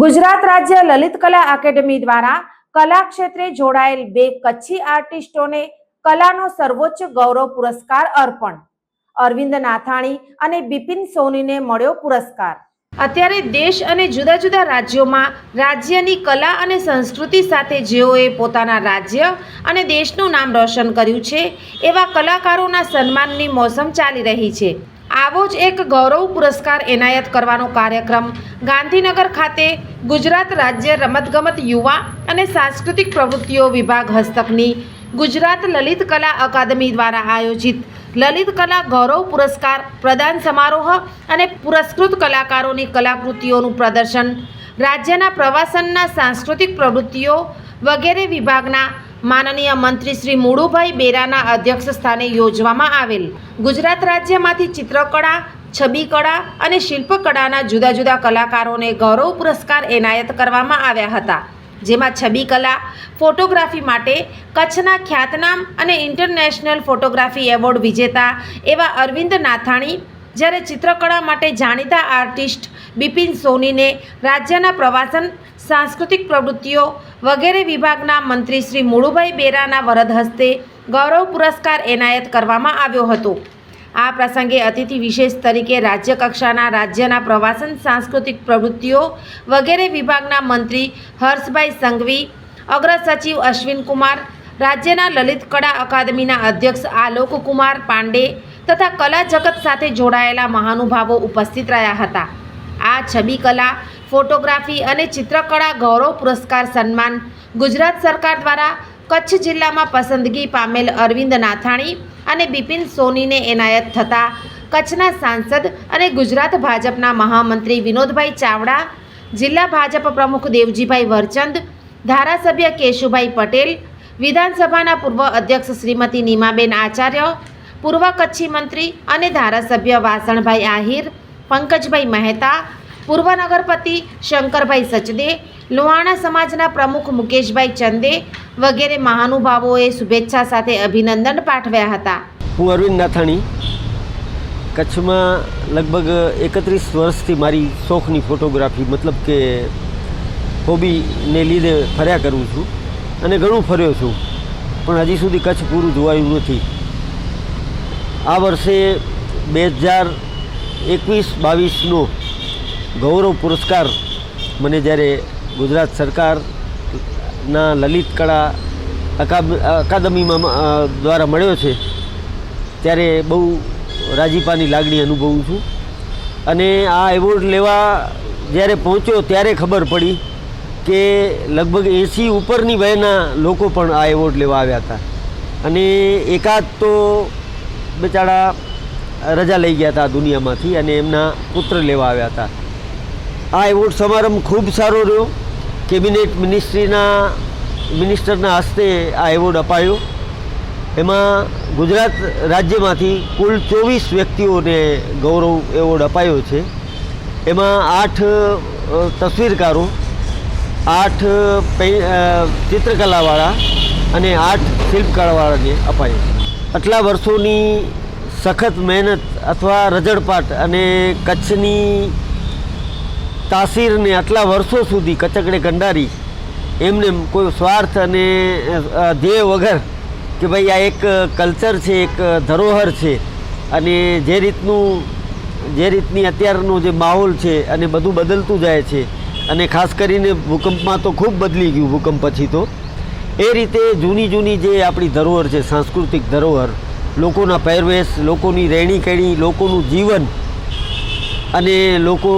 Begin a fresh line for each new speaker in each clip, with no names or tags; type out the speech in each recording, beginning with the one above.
ગુજરાત રાજ્ય લલિત કલા એકેડમી દ્વારા કલા ક્ષેત્રે જોડાયેલ બે કચ્છી આર્ટિસ્ટોને કલાનો સર્વોચ્ચ ગૌરવ પુરસ્કાર અર્પણ. અરવિંદ નાથાણી અને બિપિન સોનીને મળ્યો પુરસ્કાર. અત્યારે દેશ અને જુદા જુદા રાજ્યોમાં રાજ્યની કલા અને સંસ્કૃતિ સાથે જેઓએ પોતાના રાજ્ય અને દેશનું નામ રોશન કર્યું છે, એવા કલાકારોના સન્માનની મોસમ ચાલી રહી છે. આવો જ એક ગૌરવ પુરસ્કાર એનાયત કરવાનો કાર્યક્રમ. ગાંધીનગર ખાતે ગુજરાત રાજ્ય રમતગમત યુવા અને સાંસ્કૃતિક પ્રવૃત્તિઓ વિભાગ હસ્તકની ગુજરાત લલિત કલા અકાદમી દ્વારા આયોજિત લલિત કલા ગૌરવ પુરસ્કાર પ્રદાન સમારોહ અને પુરસ્કૃત કલાકારોની કલાકૃતિઓનું પ્રદર્શન. રાજ્યના પ્રવાસનના સાંસ્કૃતિક પ્રવૃત્તિઓ વગેરે વિભાગના માનનીય મંત્રી શ્રી મુળુભાઈ બેરાના અધ્યક્ષ સ્થાને યોજવામાં આવેલ. ગુજરાત રાજ્યમાંથી ચિત્રકળા, છબીકળા અને શિલ્પકળાના જુદા જુદા કલાકારોને ગૌરવ પુરસ્કાર એનાયત કરવામાં આવ્યા હતા. જેમાં છબીકલા, ફોટોગ્રાફી માટે કચ્છના ખ્યાતનામ અને ઇન્ટરનેશનલ ફોટોગ્રાફી એવોર્ડ વિજેતા એવા અરવિંદ નાથાણી, જ્યારે ચિત્રકળા માટે જાણીતા આર્ટિસ્ટ બિપિન સોનીને રાજ્યના પ્રવાસન સાંસ્કૃતિક પ્રવૃત્તિઓ વગેરે વિભાગના મંત્રી શ્રી મુળુભાઈ બેરાના વરદ હસ્તે ગૌરવ પુરસ્કાર એનાયત કરવામાં આવ્યો હતો. આ પ્રસંગે અતિથિ વિશેષ તરીકે રાજ્ય કક્ષાના રાજ્યના પ્રવાસન સાંસ્કૃતિક પ્રવૃત્તિઓ વગેરે વિભાગના મંત્રી હર્ષભાઈ સંઘવી, અગ્ર સચિવ અશ્વિન કુમાર રાજ્યના લલિત કળા અકાદમીના અધ્યક્ષ આલોક કુમાર પાંડે તથા કલા જગત સાથે જોડાયેલા મહાનુભાવો ઉપસ્થિત રહ્યા હતા. આ છબી કલા, ફોટોગ્રાફી અને ચિત્રકળા ગૌરવ પુરસ્કાર સન્માન ગુજરાત સરકાર દ્વારા કચ્છ જિલ્લામાં પસંદગી પામેલ અરવિંદ નાથાણી અને બિપિન સોનીને એનાયત થતાં કચ્છના સાંસદ અને ગુજરાત ભાજપના મહામંત્રી વિનોદભાઈ ચાવડા, જિલ્લા ભાજપ પ્રમુખ દેવજીભાઈ વરચંદ, ધારાસભ્ય કેશુભાઈ પટેલ, વિધાનસભાના પૂર્વ અધ્યક્ષ શ્રીમતી નીમાબેન આચાર્ય, પૂર્વ કચ્છી મંત્રી અને ધારાસભ્ય વાસણભાઈ આહિર પંકજભાઈ મહેતા, પૂર્વ નગરપતિ શંકરભાઈ સચદે, લુહાણા સમાજના પ્રમુખ મુકેશભાઈ ચંદે વગેરે મહાનુભાવોએ શુભેચ્છા સાથે અભિનંદન પાઠવ્યા હતા.
હું અરવિંદ નાથાણી. કચ્છમાં લગભગ એકત્રીસ વર્ષથી મારી શોખની ફોટોગ્રાફી, મતલબ કે હોબીને લીધે ફર્યા કરું છું અને ઘણું ફર્યો છું. પણ હજી સુધી કચ્છ પૂરું જોવાયું નથી. આ વર્ષે બે હજાર એકવીસ, બાવીસનો ગૌરવ પુરસ્કાર મને જ્યારે ગુજરાત સરકારના લલિત કળા અકાદમીમાં દ્વારા મળ્યો છે, ત્યારે બહુ રાજીપાની લાગણી અનુભવું છું. અને આ એવોર્ડ લેવા જ્યારે પહોંચ્યો ત્યારે ખબર પડી કે લગભગ એંસી ઉપરની વયના લોકો પણ આ એવોર્ડ લેવા આવ્યા હતા. અને એકાદ તો બિચારા રજા લઈ ગયા હતા દુનિયામાંથી અને એમના પુત્ર લેવા આવ્યા હતા. આ એવોર્ડ સમારંભ ખૂબ સારો રહ્યો. કેબિનેટ મિનિસ્ટ્રીના, મિનિસ્ટરના હસ્તે આ એવોર્ડ અપાયો. એમાં ગુજરાત રાજ્યમાંથી કુલ ચોવીસ વ્યક્તિઓને ગૌરવ એવોર્ડ અપાયો છે. એમાં આઠ તસવીરકારો, આઠ ચિત્રકલાવાળા અને આઠ શિલ્પકળાવાળાને અપાયો. આટલા વર્ષોની સખત મહેનત અથવા રજડપાટ અને કચ્છની તાસીરને આટલા વર્ષો સુધી કચકડે કંડારી, એમને કોઈ સ્વાર્થ અને ધ્યેય વગર કે ભાઈ આ એક કલ્ચર છે, એક ધરોહર છે અને જે રીતનું, જે રીતની અત્યારનો જે માહોલ છે અને બધું બદલતું જાય છે અને ખાસ કરીને ભૂકંપમાં તો ખૂબ બદલી ગયું ભૂકંપ પછી તો, એ રીતે જૂની જૂની જે આપણી ધરોહર છે, સાંસ્કૃતિક ધરોહર લોકોના પહેરવેશ, લોકોની રહેણી કહેણી લોકોનું જીવન અને લોકો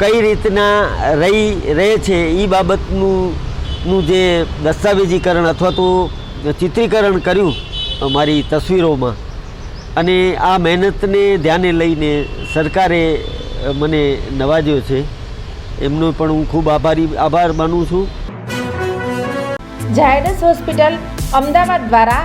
કઈ રીતના રહી, રહે છે એ બાબતનું, નું જે દસ્તાવેજીકરણ અથવા તો ચિત્રીકરણ કર્યું મારી તસવીરોમાં. અને આ મહેનતને ધ્યાને લઈને સરકારે મને નવાજ્યો છે. એમનો પણ હું ખૂબ આભારી, આભાર માનું છું.
ઝાયડસ હોસ્પિટલ અમદાવાદ દ્વારા